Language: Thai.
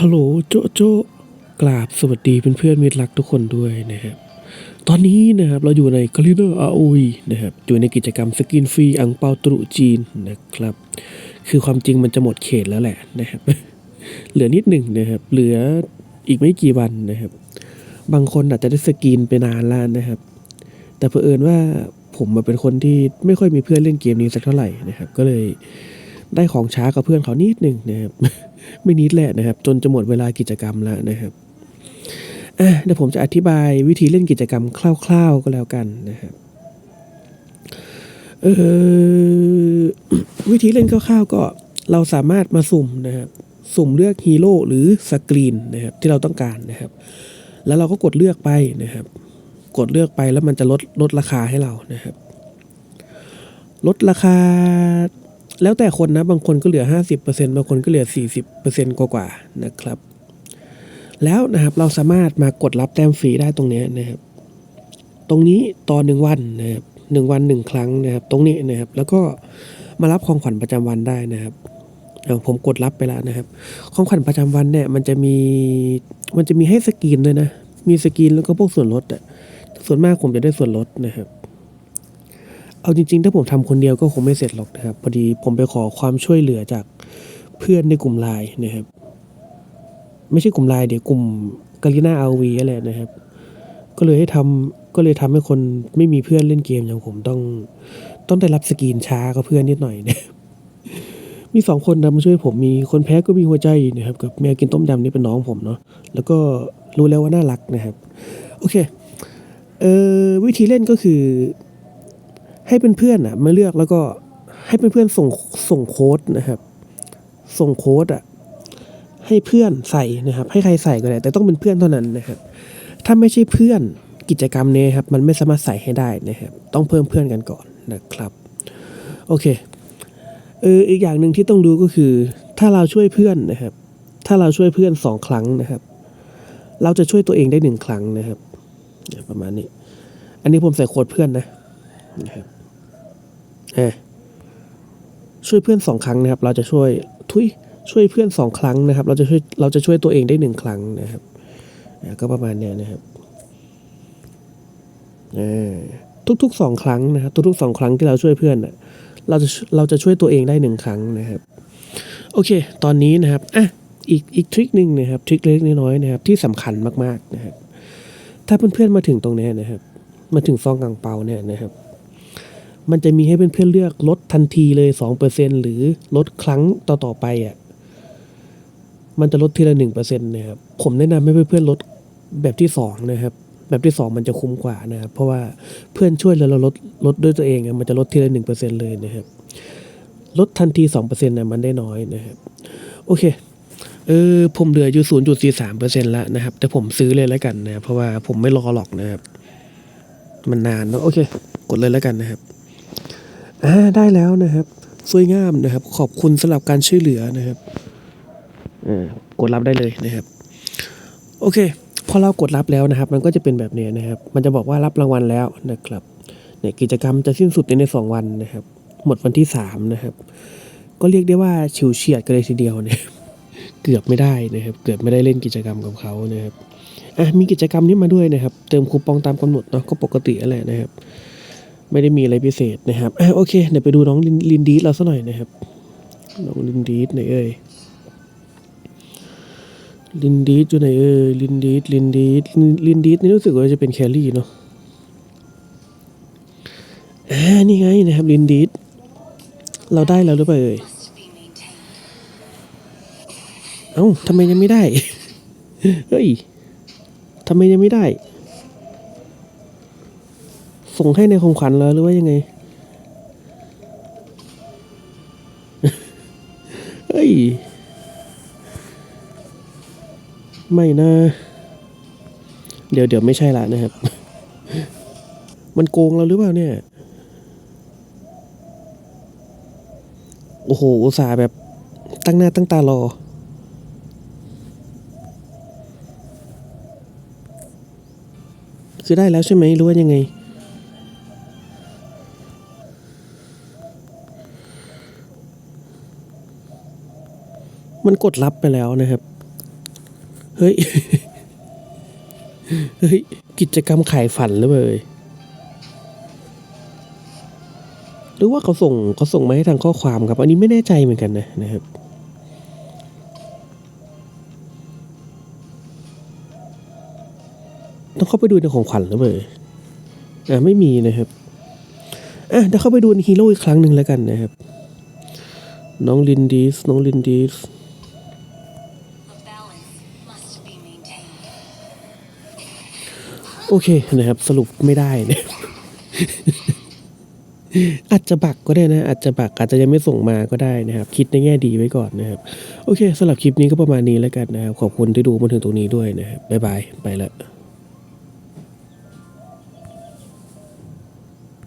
ฮัลโหลโจโจกราบสวัสดีเพื่อนๆมิตรรักทุกคนด้วยนะครับ ตอนนี้นะครับเราอยู่ในคลิเดอร์อาวีนะครับอยู่ในกิจกรรมสกินฟรีอังเปาตรุจีนนะครับ คือความจริงมันจะหมดเขตแล้วแหละนะครับ เหลือนิดหนึ่งนะครับ เหลืออีกไม่กี่วันนะครับ บางคนอาจจะได้สกินไปนานแล้วนะครับ แต่เผอิญว่าผมมาเป็นคนที่ไม่ค่อยมีเพื่อนเล่นเกมนี้สักเท่าไหร่นะครับ ก็เลย ได้ของช้ากับเพื่อนเขานิดหนึ่งนะครับไม่นิดแหละนะครับ จนจะหมดเวลากิจกรรมแล้วนะครับเดี๋ยวผมจะอธิบายวิธีเล่นกิจกรรมคร่าวๆก็แล้วกันนะครับเออวิธีเล่นคร่าวๆก็เราสามารถมาสุ่มนะครับสุ่มเลือกฮีโร่หรือสกรีนนะครับที่เราต้องการนะครับ แล้วเราก็กดเลือกไปนะครับ กดเลือกไปแล้วมันจะลดลดราคาให้เรานะครับ ลดราคา แล้วแต่คนนะบางคนก็เหลือ 50%บางคนก็เหลือ 40%กว่ากว่านะครับ แล้วนะครับเราสามารถมากดรับแต้มฟรีได้ตรงนี้นะครับ ตรงนี้ต่อหนึ่งวันนะครับหนึ่งวันหนึ่งครั้งนะครับ ตรงนี้นะครับ แล้วก็มารับของขวัญประจำวันได้นะครับผมกดรับไปแล้วนะครับ ของขวัญประจำวันเนี่ยมันจะมีมันจะมีให้สกรีนด้วยนะ มีสกรีนแล้วก็พวกส่วนลดอะส่วนมากผมจะได้ส่วนลดนะครับ เอาจริงๆ ถ้าผมทำคนเดียวก็คงไม่เสร็จหรอกนะครับ พอดีผมไปขอความช่วยเหลือจากเพื่อนในกลุ่มไลน์นะครับ ไม่ใช่กลุ่มไลน์เดี๋ยวกลุ่มกาลิน่าอาวีอะไรนะครับ ก็เลยให้ทำก็เลยทำให้คนไม่มีเพื่อนเล่นเกมอย่างผมต้องต้องได้รับสกรีนช้ากับเพื่อนนิดหน่อยนะมีสองคนนะมาช่วยผมมีคนแพ้ก็มีหัวใจนะครับ กับแมวกินต้มยำนี่เป็นน้องผมเนาะแล้วก็รู้แล้วว่าน่ารักนะครับ โอเคเอ่อวิธีเล่นก็คือ ให้เพื่อนๆอะมาเลือกแล้วก็ให้เพื่อนๆส่งส่งโค้ดนะครับ ส่งโค้ดอะให้เพื่อนใส่นะครับ ให้ใครใส่ก็ได้แต่ต้องเป็นเพื่อนเท่านั้นนะครับ ถ้าไม่ใช่เพื่อนกิจกรรมนี้ครับ มันไม่สามารถใส่ให้ได้นะครับ ต้องเพิ่มเพื่อนกันก่อนนะครับ โอเคเอออีกอย่างหนึ่งที่ต้องดูก็คือ ถ้าเราช่วยเพื่อนนะครับ ถ้าเราช่วยเพื่อนสองครั้งนะครับ เราจะช่วยตัวเองได้หนึ่งครั้งนะครับประมาณนี้ อันนี้ผมใส่โค้ดเพื่อนนะนะครับ ช่วยเพื่อนสองครั้งนะครับ เราจะช่วยทุยช่วยเพื่อนสองครั้งนะครับ เราจะช่วยเราจะช่วยตัวเองได้หนึ่งครั้งนะครับก็ประมาณเนี้ยนะครับทุกๆสองครั้งนะครับ ทุกๆสองครั้งที่เราช่วยเพื่อนเราจะเราจะช่วยตัวเองได้หนึ่งครั้งนะครับ โอเค ตอนนี้นะครับอะอีกอีกทริคหนึ่งนะครับทริคเล็กน้อยนะครับที่สำคัญมากๆนะครับ ถ้าเพื่อนๆมาถึงตรงนี้นะครับ มาถึงซองกังเปาเนี่ยนะครับ มันจะมีให้เพื่อนๆเลือกลดทันทีเลยสองเปอร์เซ็นหรือลดครั้งต่อๆไปอะมันจะลดทีละหนึ่งเปอร์เซ็นต์นะครับผมแนะนำให้เพื่อนๆลดแบบที่สองนะครับแบบที่สองมันจะคุ้มกว่านะครับ เพราะว่าเพื่อนช่วยแล้วเราลดลดด้วยตัวเองอะมันจะลดทีละหนึ่งเปอร์เซ็นต์เลยนะครับ ลดทันทีสองเปอร์เซ็นต์นะมันได้น้อยนะครับ โอเคเออผมเหลืออยู่ศูนย์จุดสี่สามเปอร์เซ็นต์แล้วนะครับ แต่ผมซื้อเลยแล้วกันนะเพราะว่าผมไม่รอหรอกนะครับ มันนานเนอะโอเค กดเลยแล้วกันนะครับ อ่าได้แล้วนะครับ สวยงามนะครับ ขอบคุณสำหรับการช่วยเหลือนะครับอ่ากดรับได้เลยนะครับ โอเค พอเรากดรับแล้วนะครับ มันก็จะเป็นแบบนี้นะครับ มันจะบอกว่ารับรางวัลแล้วนะครับเนี่ยกิจกรรมจะสิ้นสุดในในสองวันนะครับ หมดวันที่สามนะครับ ก็เรียกได้ว่าฉิวเฉียดกันเลยทีเดียวเนี่ยเกือบไม่ได้นะครับ เกือบไม่ได้เล่นกิจกรรมกับเขานะครับอะมีกิจกรรมนี้มาด้วยนะครับ เติมคูปองตามกำหนดเนาะก็ปกติอะไรนะครับ ไม่ได้มีอะไรพิเศษนะครับอะโอเคเดี๋ยวไปดูน้องลินดีสเราสักหน่อยนะครับ น้องลินดีสไหนเอ่ยลินดีสอยู่ไหนเอ่ยลินดีสลินดีสลินดีสนี่รู้สึกว่าจะเป็นแคลรี่เนาะอ่านี่ไงนะครับลินดีสเราได้แล้วหรือเปล่าเอ่ยเอ้าทำไมยังไม่ได้ เฮ้ยทำไมยังไม่ได้ ส่งให้ในของขวัญแล้วหรือว่ายังไง เฮ้ย ไม่นะ เดี๋ยวเดี๋ยวไม่ใช่ละนะครับ มันโกงเราหรือเปล่าเนี่ย โอ้โห อุตส่าห์แบบตั้งหน้าตั้งตารอคือได้แล้วใช่ไหมหรือว่ายังไง มันกดรับไปแล้วนะครับ เฮ้ย เฮ้ย กิจกรรมขายฝันหรือเปล่าหรือว่าเขาส่งเขาส่งมาให้ทางข้อความครับ อันนี้ไม่แน่ใจเหมือนกันนะนะครับต้องเข้าไปดูในของขวัญหรือเปล่าอ่ยอ่าไม่มีนะครับอะเดี๋ยวเข้าไปดูในฮีโร่อีกครั้งหนึ่งแล้วกันนะครับ น้องลินดีสน้องลินดีส โอเคนะครับ สรุปไม่ได้นะอาจจะบักก็ได้นะ อาจจะบักอาจจะยังไม่ส่งมาก็ได้นะครับ คิดในแง่ดีไว้ก่อนนะครับ โอเคสำหรับคลิปนี้ก็ประมาณนี้แล้วกันนะครับ ขอบคุณที่ดูมาถึงตรงนี้ด้วยนะครับบ๊ายบาย ไปละ